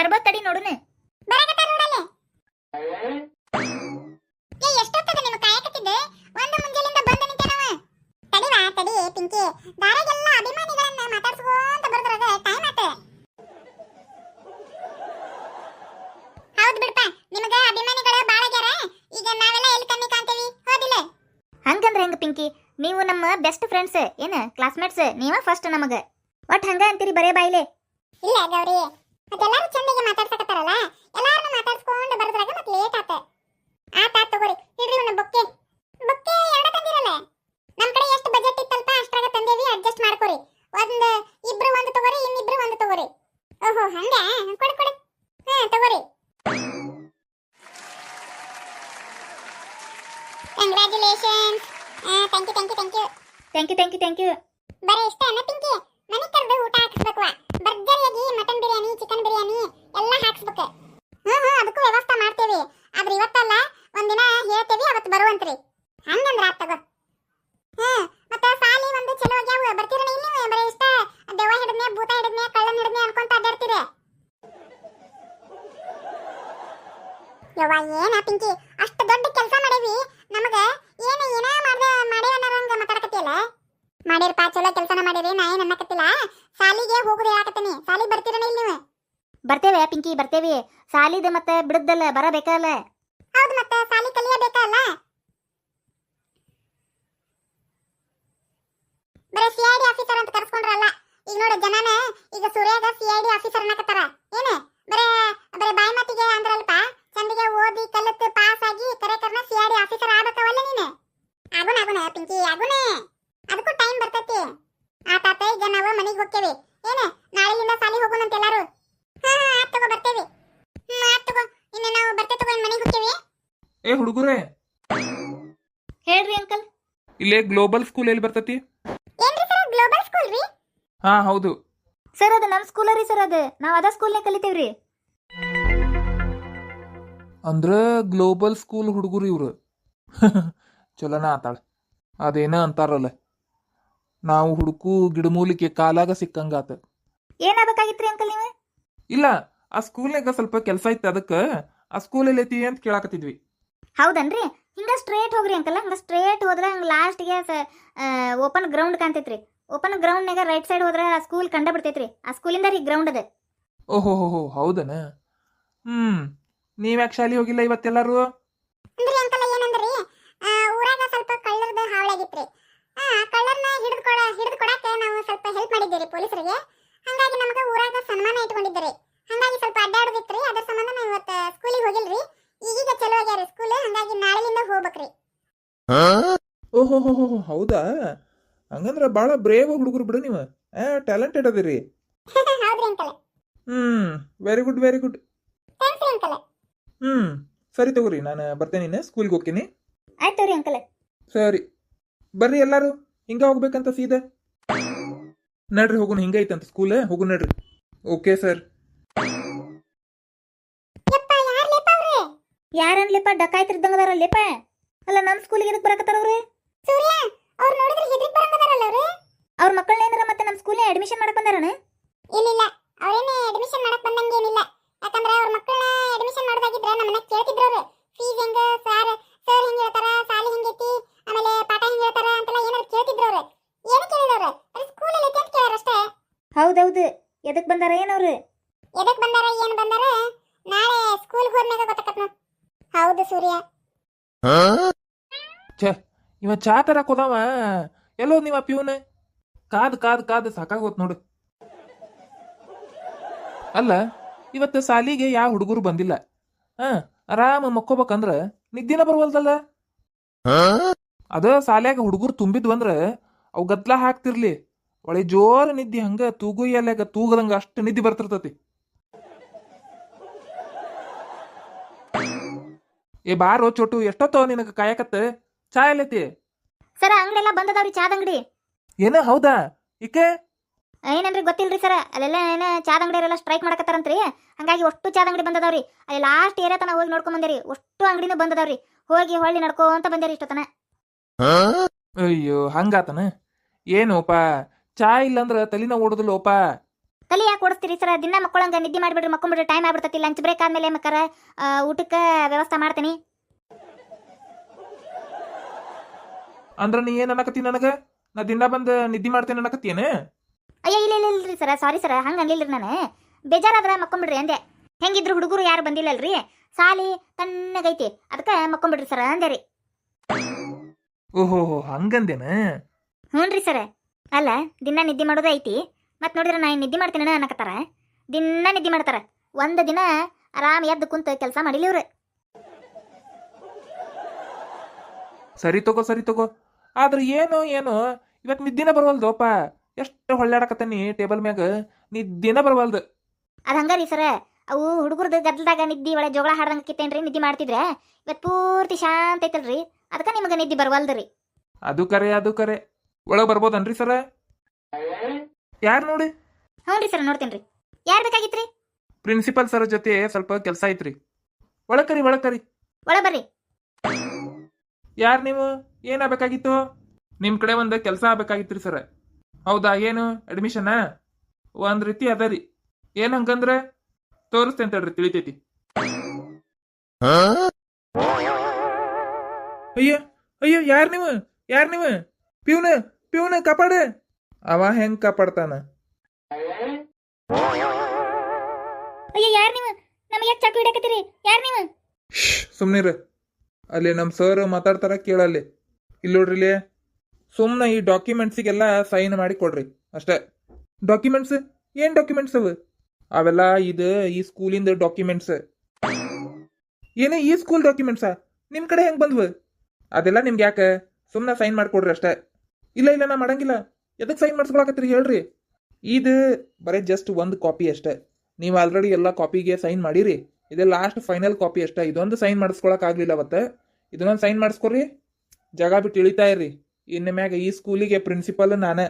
ಬರ್ಬೋದ್ ತಡಿ ನೋಡೋಣ ಬರಕತ್ತಾರ ನೋಡಲ್ಲಿ ಏ ಎಷ್ಟೊತ್ತದ ನಿಮ್ಮ ಕಾಯಕತ್ತಿದ್ದೆ? ಒಂದು ಮುಂಜಾಲಿಂದ ಬಂದು ನಿಂತೇನವ ತಡಿವಾ ತಡಿ ಪಿಂಕಿ. ದಾರಾಗೆಲ್ಲ ಅಭಿಮಾನಿಗಳನ್ನ ಮಾತಾಡ್ಸ್ಕೊಂತ ಬರ್ದ್ರದ ಟೈಮ್ ಆತ. ಹೌದ್ ಬಿಡ್ಪ ನಿಮಗ ಅಭಿಮಾನಿಗಳು ಈಗ ನಾವೆಲ್ಲ ಎಲ್ಲಿ ಕಮ್ಮಿ ಕಾಣ್ತೇವಿ? ಹೌದಿಲ್ಲ. ಹಂಗಂದ್ರ ಹೆಂಗ ಪಿಂಕಿ? ನೀವು ನಮ್ಮ ಬೆಸ್ಟ್ ಫ್ರೆಂಡ್ಸ್ ಏನ ಕ್ಲಾಸ್ಮೇಟ್ಸ್ ನೀವ ಫಸ್ಟ್ ನಮಗ. ಒಟ್ ಹಂಗ ಅಂತೀರಿ ಬರೇ ಬಾಯಿಲೆ? ಇಲ್ಲ ಗೌರಿ. ಮತ್ತೆಲ್ಲಾರು ಚಂದಿಗೆ ಮಾತಾಡ್ಸಕತ್ತಾರಲ್ಲ? ಎಲ್ಲಾರನ್ನು ಮಾತಾಡ್ಸ್ಕೊಂಡು ಬರ್ದ್ರಾಗ ಮತ್ತೆ ಲೇಟ್ ಆತ. ಆತ ತಗೋರಿ. ಇಡ್ರಿ ಒಂದು ಬೊಕ್ಕೆ. ಬೊಕ್ಕೆ ಎರಡ ತಂದಿರಲ್ಲ? ನಮ್ ಕಡೆ ಎಷ್ಟು ಬಜೆಟ್ ಇತ್ತಲ್ಪ? ಅಷ್ಟ್ರಾಗ ತಂದೇವಿ ಅಡ್ಜಸ್ಟ್ ಮಾಡ್ಕೊರಿ. ಒಂದ್ ಇಬ್ರು ಒಂದು ತಗೋರಿ ಇನ್ನಿಬ್ರು ಒಂದು ತಗೋರಿ. ಓಹೋ ಹಂಗ? ಕೊಡಿ ಕೊಡಿ. ಹಾ ತಗೋರಿ. Congratulations thank you thank you thank you thank you thank you thank you ಬರೀ ಇಷ್ಟ ಅನ್ನ ಪಿಂಕಿ? ಮನೆ ಕರೆದು ಊಟ ಹಾಕಿಸ್ಬೇಕು ಭರ್ಜರಿಯಾಗಿ ಮಟನ್ ಬಿರಿಯಾನಿ, ಚಿಕನ್ ಬಿರಿಯಾನಿ ಎಲ್ಲ ಹಾಕ್ಸ್ಬೇಕು. ಹ್ಮ್ ಹ್ಮ್, ಅದಕ್ಕೂ ವ್ಯವಸ್ಥೆ ಮಾಡ್ತೇವಿ. ಆದ್ರೆ ಇವತ್ತಲ್ಲ, ಒಂದಿನ ಹೇಳ್ತೇವಿ, ಅವತ್ತು ಬರುವಂತ್ರಿ. ಹಂಗಂದ್ರ ಆತ್ ತಗೋ. ಹ್ಮ್, ಮತ್ತ ಸಾಲಿ ಒಂದು ಚಲೋ ಆಗ್ಯಾವ. ಬರ್ತೀರ ನೀವು ಬರೀ ಇಷ್ಟ. ದೆವ್ವ ಹಿಡಿದ್ನೆ ಭೂತ ಹಿಡಿದ್ನೆ ಕಳ್ಳನ್ ಹಿಡಿದ್ನೆ ಅನ್ಕೊಂತ ಅಡ್ಡಾಡ್ತೀರ. ಯವ್ವ, ಏನ ಪಿಂಕಿ? ಅಷ್ಟು ದೊಡ್ಡ ಕೆಲಸ ಮಾಡೇವಿ. ನಮಗ ಏನು ಏನ ಮಾಡ್ದೆ ಮಾಡೇವ ಅನ್ನೋರಂಗ ಮಾತಾಡಕತ್ತಿಯಲ್ಲ? ಮಾಡಿರ್ಪಾ, ಚಲೋ ಕೆಲಸನ ಮಾಡಿರಿ ನಾ ಏನ್ ಅನ್ನಕತ್ತಿಲ್ಲ ಸಾಲಿಗೆ ಹೋಗುದು ಹೇಳಕತ್ತೀನಿ ಸಾಲಿಗೆ ಬರ್ತೀರನ ಇಲ್ಲಿ ನೀವು ಬರ್ತೇವೆ ಪಿಂಕಿ ಬರ್ತೇವಿ. ಸಾಲಿದ ಮತ್ತೆ ಬಿಡದ್ದಲ್ಲ ಬರಬೇಕಲ್ಲ? ಹೌದು ಮತ್ತೆ ಕಲಿಯಬೇಕಲ್ಲ ಬರೀ ಸಿ ಐ ಡಿ ಆಫೀಸರ್ ಅಂತ ಕರ್ಸ್ಕೊಂಡ್ರಲ್ಲ ಈಗ ನೋಡು ಜನನ ಈಗ ಸೂರ್ಯಾಗ ಸಿ ಐ ಡಿ ಆಫೀಸರ್ ಅನ್ನಕತ್ತಾರ ಏನೇ ಬರೇ ಬರೇ ಬಾಯಿ ಮಾತಿಗೆ ಅಂದ್ರಲ್ಪ ಚಂದಿಗೆ ಓದಿ ಕಲಿತು ಪಾಸ್ ಆಗಿ ಕರೆ ಕರ್ನ ಸಿ ಐ ಡಿ ಆಫೀಸರ್ ಆಗ್ಬೇಕವಲ್ಲ ನೀನು ಆಗುನ ಆಗುನ ಪಿಂಕಿ ಆಗುನ ಅದಕ್ಕೂ ಟೈಮ್ ಬರ್ತೈತಿ ಆತಾತ ಈಗ ನಾವು ಮನೆಗೆ ಹೋಗ್ತೇವೆ ಏನೇ ನಾಳೆಯಿಂದ ಸಾಲಿ ಹೋಗೋಣ ಅಂತ ಎಲ್ಲಾರು ಹಾ ಹಾ ಆತ್ ತಗೋ ಬರ್ತೇವೆ ಹ್ಮ್ ಆತ್ ತಗೋ ಇನ್ನು ನಾವು ಬರ್ತೇ ತಗೋ ಮನೆಗೆ ಹೋಗ್ತೇವೆ ಏ ಹುಡುಗುರೇ. ಹೇಳ್ರಿ ಅಂಕಲ್. ಇಲ್ಲೇ ಗ್ಲೋಬಲ್ ಸ್ಕೂಲ್ ಎಲ್ಲಿ ಬರ್ತತಿ? ಏನ್ರಿ ಸರ್ ಗ್ಲೋಬಲ್ ಸ್ಕೂಲ್ ರೀ? ಹಾ ಹೌದು. ಸರ್ ಅದು ನಮ್ಮ ಸ್ಕೂಲ್ ರೀ ಸರ್ ಅದು. ನಾವು ಅದ ಸ್ಕೂಲ್ನೇ ಕಲಿತೇವ್ರಿ ಅಂದ್ರ ಗ್ಲೋಬಲ್ ಸ್ಕೂಲ್ ಹುಡುಗರು ಇವ್ರು. ಚಲೋನ ಆತಾಳ. ಅದೇನ ಅಂತಾರಲ್ಲ. ನಾವು ಹುಡುಕು ಗಿಡಮೂಲಿಕೆ ಕಾಲಾಗ ಸಿಕ್ಕಂಗಾತ. ಏನಾಗಬೇಕಾಗಿತ್ರಿ ಅಂಕಲ್ ನೀವು? ಇಲ್ಲ ಆ ಸ್ಕೂಲ್ನಾಗ ಸ್ವಲ್ಪ ಕೆಲಸ ಇತ್ತು ಅದಕ್ಕೆ ಆ ಸ್ಕೂಲ್ ಎಲ್ಲೈತಿ ಅಂತ ಕೇಳಾಕತ್ತಿದ್ವಿ. ಹೌದನ್ರಿ? ಹಿಂಗ ಸ್ಟ್ರೇಟ್ ಹೋಗ್ರಿ ಅಂಕಲ್. ಹಂಗ ಸ್ಟ್ರೇಟ್ ಹೋದ್ರೆ ಹಂಗ ಲಾಸ್ಟ್ಗೆ ಓಪನ್ ಗ್ರೌಂಡ್ ಕಾಣ್ತೈತ್ರಿ. ಓಪನ್ ಗ್ರೌಂಡ್ನಾಗ ರೈಟ್ ಸೈಡ್ ಹೋದ್ರೆ ಆ ಸ್ಕೂಲ್ ಕಂಡ ಬಿಡ್ತೈತ್ರಿ. ಆ ಸ್ಕೂಲಿಂದ ರೀ ಗ್ರೌಂಡ್ ಅದ. ಓಹೋ ಹೋ ಹೋ ಹೌದನ? ಹ್ಮ್. ನೀವ್ಯಾಕೆ ಶಾಲಿ ಹೋಗಿಲ್ಲ ಇವತ್ತೆಲ್ಲರೂ? ಅಂದ್ರಿ ಅಂಕಲ್ ಏನಂದ್ರಿ? ಆ, ಊರಾಗ ಸ್ವಲ್ಪ ಕಳ್ಳರದ ಹಾವಳಿಯಾಗಿತ್ರಿ ಆ ಕಳ್ಳರ್ನ ನಾವು ಸ್ವಲ್ಪ ಹೆಲ್ಪ್ ಮಾಡಿದ್ದೀರಿ ಪೊಲೀಸರಿಗೆ. ಹಂಗಾಗಿ ನಮಗೆ ಊರಾಗ ಸನ್ಮಾನ ಇಟ್ಕೊಂಡಿದ್ದೀರಿ. ಹಂಗಾಗಿ ಸ್ವಲ್ಪ ಅಡ್ಡಾಡೋದಿತ್ರಿ ಅದ್ರ ಸಂಬಂಧ ನಾವು ಇವತ್ತು ಸ್ಕೂಲಿಗೆ ಹೋಗಿಲ್ರಿ ಈಗೀಗ ಚಲೋ ಆಗ್ಯಾರ ಸ್ಕೂಲ್ ಹಂಗಾಗಿ ನಾಳೆಯಿಂದ ಹೋಗ್ಬೇಕ್ರಿ ಓಹೋ ಹೋ? ಹೋ ಹೌದಾ? ಹಂಗಂದ್ರ ಭಾಳ ಬ್ರೇವ್ ಹುಡುಗರು ಬಿಡು ನೀವು. ಆ ಟ್ಯಾಲೆಂಟೆಡ್ ಅದಿರಿ. Hmm very good very good hmm ಸರಿ ತಗೋರಿ ನಾನು ಬರ್ತೇನೆ ಸ್ಕೂಲ್ಗೆ ಹೋಗ್ತೀನಿ. ಆಯ್ತು ರೀ ಅಂಕಲ್. ಸರಿ. ಬರ್ರಿ ಎಲ್ಲಾರು ಹಿಂಗ ಹೋಗ್ಬೇಕಂತ ಸೀದಾ. ನಡ್ರಿ ಹೋಗುಣ ಹಿಂಗೈತಂತ ಸ್ಕೂಲ್ ಹೋಗು ನಡ್ರಿ. ಓಕೆ ಸರ್ ಯಪ್ಪ ಯಾರ್ ಲೇಪ ಅವ್ರೆ? ಲೇಪ? ಅಲ್ಲ ನಮ್ಮ ಸ್ಕೂಲಿಗೆ ಎದಕ್ಕೆ ಬರಕತ್ತಾರ ಅವ್ರೆ? ಸೂರ್ಯ ಅವ್ರು ನೋಡಿದ್ರೆ ಹೆದ್ರಿಕ್ ಬರಂಗದಾರಲ್ಲ ಅವ್ರು? ಅವ್ರ ಮಕ್ಕಳನ್ನ ಏನಾರ ಮತ್ತೆ ನಮ್ಮ ಸ್ಕೂಲ್ನೇ ಅಡ್ಮಿಷನ್ ಮಾಡಕ್ ಬಂದಾರಣ ಏನಿಲ್ಲ ಅವರೇನೇ ಅಡ್ಮಿಷನ್ ಮಾಡಕ್ ಬಂದಂಗೆ ಏನಿಲ್ಲ. ಯಾಕಂದ್ರೆ ಅವ್ರ ಮಕ್ಕಳನ್ನ ಅಡ್ಮಿಷನ್ ಮಾಡೋದಾಗಿದ್ರೆ ನಮ್ಮನ್ನ ಕೇಳ್ತಿದ್ರು ಅವ್ರು. ಫೀಸ್ ಹೆಂಗ ಸರ್ ಸರ್ ಹೆಂಗ್ ಹೇಳ್ತಾರ ಸಾಲಿ ಹೆಂಗೈತಿ ಆಮೇಲೆ ಪಾಠ ಹೆಂಗ್ ಹೇಳ್ತಾರ ಅಂತೆಲ್ಲ ಏನಾದ್ರು ಕೇಳ್ತಿದ್ರು ಅವ್ರು. ಏನು ಕೇಳಿದವ್ರು ಅವ್ರು. ಸ್ಕೂಲಲ್ಲಿ ಐತಿ ಅಂತ ಕೇಳ್ಯಾರ ಅಷ್ಟೇ. ಹೌದೌದು. ಎದಕ್ ಬಂದಾರ ಏನವ್ರು ಎದಕ್ ಬಂದಾರ ಏನ್ ಬಂದಾರ? ನಾಳೆ ಸ್ಕೂಲ್ ಹೋದ್ಮ್ಯಾಗ ಗೊತ್ತಾಕತ್ ಹೌದು ಸೂರ್ಯ. ಛೇ ಇವ ಚಾ ತರಕ್ ಹೋದವ ಎಲ್ಲೋ ನೀವ ಪ್ಯೂನ್? ಕಾದ್ ಕಾದ್ ಕಾದ್ ಸಾಕಾಗೋತ್ ನೋಡು. ಅಲ್ಲ ಇವತ್ತು ಸಾಲಿಗೆ ಯಾವ ಹುಡುಗರು ಬಂದಿಲ್ಲ. ಹಾ ಆರಾಮ ಮಕ್ಕೋಬೇಕಂದ್ರ ನಿದ್ದಿನ ಬರ್ವಲ್ದಲ್ಲ? ಅದ ಸಾಲ್ಯಾಗ ಹುಡುಗರು ತುಂಬಿದ್ವಂದ್ರ ಅವು ಗದ್ಲ ಹಾಕ್ತಿರ್ಲಿ. ಒಳ್ಳೆ ಜೋರ್ ನಿದ್ದಿ ಹಂಗ ತೂಗು ಎಲ್ಯಾಗ ತೂಗದಂಗ ಅಷ್ಟು ನಿದ್ದಿ ಬರ್ತಿರ್ತತಿ. ಏ ಬಾರೋ ಚೋಟು ಎಷ್ಟೊತ್ತವ ನಿನಗ ಕಾಯಕತ್ತ? ಚಾ ಎಲ್ಲೈತಿ? ಸರ ಅಂಗಡಿ ಬಂದದಾವ್ರಿ ಚಾದ ಅಂಗಡಿ. ಏನ ಹೌದಾ? ಈಕೆ? ಏನಂದ್ರಿ ಗೊತ್ತಿಲ್ರಿ ಸರ ಅಲ್ಲೆಲ್ಲ ಏನ ಚಾದ ಎಲ್ಲ ಸ್ಟ್ರೈಕ್ ಮಾಡಕತ್ತಾರಂತ್ರಿ? ಹಂಗಾಗಿ ಅಷ್ಟು ಚಾದ ಅಂಗಡಿ ಬಂದದಾವ್ರಿ. ಅಲ್ಲಿ ಲಾಸ್ಟ್ ಏರಿಯಾ ತನ ಹೋಗಿ ನೋಡ್ಕೊಂಡ್ ಬಂದಿರಿ. ಅಷ್ಟು ಅಂಗಡಿನೂ ಬಂದದಾವ್ರಿ. ಹೋಗಿ ಹೊಳ್ಳಿ ನಡ್ಕೋ ಅಂತ ಬಂದಿರಿ ಇಷ್ಟತನ ಅಯ್ಯೋ ಹಂಗಾತನ? ಏನೋಪ? ಚಾ ಇಲ್ಲಂದ್ರ ತಲಿನ ಓಡುದಿಲ್ಲೋಪ? ತಲೆ ಯಾಕೆ ಓಡಿಸ್ತೀರಿ ಸರ? ದಿನ ಮಕ್ಕಳಂಗ ನಿದ್ದೆ ಮಾಡಿಬಿಡ್ರಿ ಮಕ್ಕೊಂಬಿಡ್ರಿ ಟೈಮ್ ಆಗ್ಬಿಡ್ತತಿ. ಲಂಚ್ ಬ್ರೇಕ್ ಆದ್ಮೇಲೆ ಮಕ್ಕರ ಊಟಕ್ಕೆ ವ್ಯವಸ್ಥೆ ಮಾಡ್ತೀನಿ. ಅಂದ್ರ ನೀ ಏನ್ ಅನ್ನಕತ್ತಿ ನನಗ? ನಾ ದಿನ ಬಂದು ನಿದ್ದೆ ಮಾಡ್ತೇನೆ ಅನ್ನಕತ್ತೇನ ಅಯ್ಯ ಇಲ್ಲ ಇಲ್ಲ ಇಲ್ರಿ ಸರ ಸಾರಿ ಸರ ಹಂಗೆ ಅನ್ಲಿಲ್ರಿ ನಾನು. ಬೇಜಾರಾದ್ರ ಮಕ್ಕೊಂಬಿಡ್ರಿ ಅಂದೆ. ಹೆಂಗಿದ್ರು ಹುಡುಗರು ಯಾರು ಬಂದಿಲ್ಲಲ್ರಿ? ಸಾಲಿ ತಣ್ಣಗೈತಿ ಅದಕ್ಕೆ ಮಕ್ಕೊಂಬಿಡ್ರಿ ಸರ ಅಂದೆ ರೀ. ಓಹೋ ಹಂಗಂದೇನ? ಹ್ಞೂನ್ರಿ ಸರ. ಅಲ್ಲ ದಿನ ನಿದ್ದೆ ಮಾಡೋದು ಐತಿ. ಮತ್ತೆ ನೋಡಿದ್ರೆ ನಾ ನಿದ್ದೆ ಮಾಡ್ತೀನಿ ಅನ್ನಕತ್ತಾರ? ದಿನ ನಿದ್ದೆ ಮಾಡ್ತಾರ. ಒಂದು ದಿನ ಆರಾಮ ಎದ್ದು ಕುಂತ ಕೆಲಸ ಮಾಡಿಲ್ಲ ಇವ್ರು. ಸರಿ ತಗೋ ಸರಿ ತಗೋ. ಆದ್ರ ಏನು ಏನು ಇವತ್ತು ನಿದ್ದಿನ ಬರವಲ್ದೋಪ ಎಷ್ಟು ಹೊಳ್ಳಾಡಕತ್ತಾನಿ ಟೇಬಲ್ ಮ್ಯಾಗ. ನಿದ್ದಿನ ಬರವಲ್ದು. ಅದು ಹಂಗಾರಿ ಸರ. ಅವು ಹುಡುಗರದ ಗದ್ದಲದಾಗ ನಿದ್ದಿ ಒಳಗೆ ಜೋಗಳ ಹಾಡ್ದಂಗೆ ಕಿತ್ತೇನ್ರಿ ನಿದ್ದೆ ಮಾಡ್ತಿದ್ರೆ? ಇವತ್ತು ಪೂರ್ತಿ ಶಾಂತ ಐತಲ್ರಿ. ಅದಕ್ಕೆ ನಿಮಗೆ ನಿದ್ದೆ ಬರವಲ್ದ್ರಿ. ಅದು ಕರೆ ಅದು ಕರೆ. ಒಳಗೆ ಬರ್ಬೋದನ್ರಿ ಸರ? ಯಾರು ನೋಡಿ? ಹ್ಞೂ ರೀ ಸರ್ ನೋಡ್ತೀನಿ ರೀ ಯಾರು ಬೇಕಾಗಿತ್ರಿ? ಪ್ರಿನ್ಸಿಪಲ್ ಸರ್ ಜೊತೆ ಸ್ವಲ್ಪ ಕೆಲಸ ಐತ್ರಿ. ಒಳಕರಿ ಕರಿ ಒಳಗ್ ಕರಿ. ಒಳ ಬರ್ರಿ. ಯಾರ್ ನೀವು? ಏನಾಗಬೇಕಾಗಿತ್ತು ನಿಮ್ ಕಡೆ ಒಂದು ಕೆಲಸ ಆಗ್ಬೇಕಾಗಿತ್ರಿ ಸರ್. ಹೌದಾ ಏನು? ಅಡ್ಮಿಷನ್ ಒಂದ್ ರೀತಿ ಅದ ರೀ. ಏನ್ ಹಂಗಂದ್ರೆ? ತೋರಿಸ್ತೇನೆ ತಡ್ರಿ ತಿಳಿತೈತಿ. ಅಯ್ಯ ಅಯ್ಯ ಯಾರ್ ನೀವು? ಯಾರ್ ನೀವು? ಪಿವ್ನ ಪಿವ್ನ ಕಾಪಾಡ. ಅವ ಹೆಂಗ್ ಕಾಪಾಡ್ತಾನ? ಅಯ್ಯೋ ಯಾರು ನೀವು? ನಮಗೆ ಯಾಕೆ ಚಾಕು ಹಿಡಕತ್ತೀರಿ ಯಾರು ನೀವು? ಸುಮ್ನಿರ. ಅಲ್ಲಿ ನಮ್ಮ ಸರ್ ಮಾತಾಡ್ತಾರ ಕೇಳಲ್ಲಿ. ಇಲ್ಲಿ ನೋಡ್ರಿ ಇಲ್ಲಿ. ಸುಮ್ಮನೆ ಈ ಡಾಕ್ಯುಮೆಂಟ್ಸಿಗೆಲ್ಲ ಸೈನ್ ಮಾಡಿ ಕೊಡ್ರಿ. ಅಷ್ಟೇ. ಡಾಕ್ಯುಮೆಂಟ್ಸ್ ಏನ್ ಡಾಕ್ಯುಮೆಂಟ್ಸ್ ಅವು? ಅವೆಲ್ಲ ಇದು ಈ ಸ್ಕೂಲಿಂದ ಡಾಕ್ಯುಮೆಂಟ್ಸ್ ಏನೇ ಈ ಸ್ಕೂಲ್ ಡಾಕ್ಯುಮೆಂಟ್ಸಾ ನಿಮ್ಮ ಕಡೆ ಹೆಂಗ್ ಬಂದ್ವು? ಅದೆಲ್ಲ ನಿಮ್ಗೆ ಯಾಕೆ? ಸುಮ್ಮನೆ ಸೈನ್ ಮಾಡ್ಕೊಡ್ರಿ ಅಷ್ಟೇ. ಇಲ್ಲ ಇಲ್ಲ, ನಾ ಮಾಡಂಗಿಲ್ಲ. ಎದಕ್ಕೆ ಸೈನ್ ಮಾಡಿಸ್ಕೊಳಕತ್ತೀರಿ ಹೇಳ್ರಿ. ಇದು ಬರೀ ಜಸ್ಟ್ ಒಂದು ಕಾಪಿ ಅಷ್ಟೇ. ನೀವು ಆಲ್ರೆಡಿ ಎಲ್ಲ ಕಾಪಿಗೆ ಸೈನ್ ಮಾಡಿರಿ. ಇದು ಲಾಸ್ಟ್ ಫೈನಲ್ ಕಾಪಿ ಅಷ್ಟೇ. ಇದೊಂದು ಸೈನ್ ಮಾಡಿಸ್ಕೊಳಕ್ ಆಗ್ಲಿಲ್ಲ ಅವತ್ತೆ. ಇದನ್ನೊಂದು ಸೈನ್ ಮಾಡಿಸ್ಕೊರಿ. ಜಾಗ ಬಿಟ್ಟು ಇಳಿತಾ ಇರ್ರಿ. ಇನ್ನ ಮ್ಯಾಗ ಈ ಸ್ಕೂಲಿಗೆ ಪ್ರಿನ್ಸಿಪಲ್ ನಾನೇ.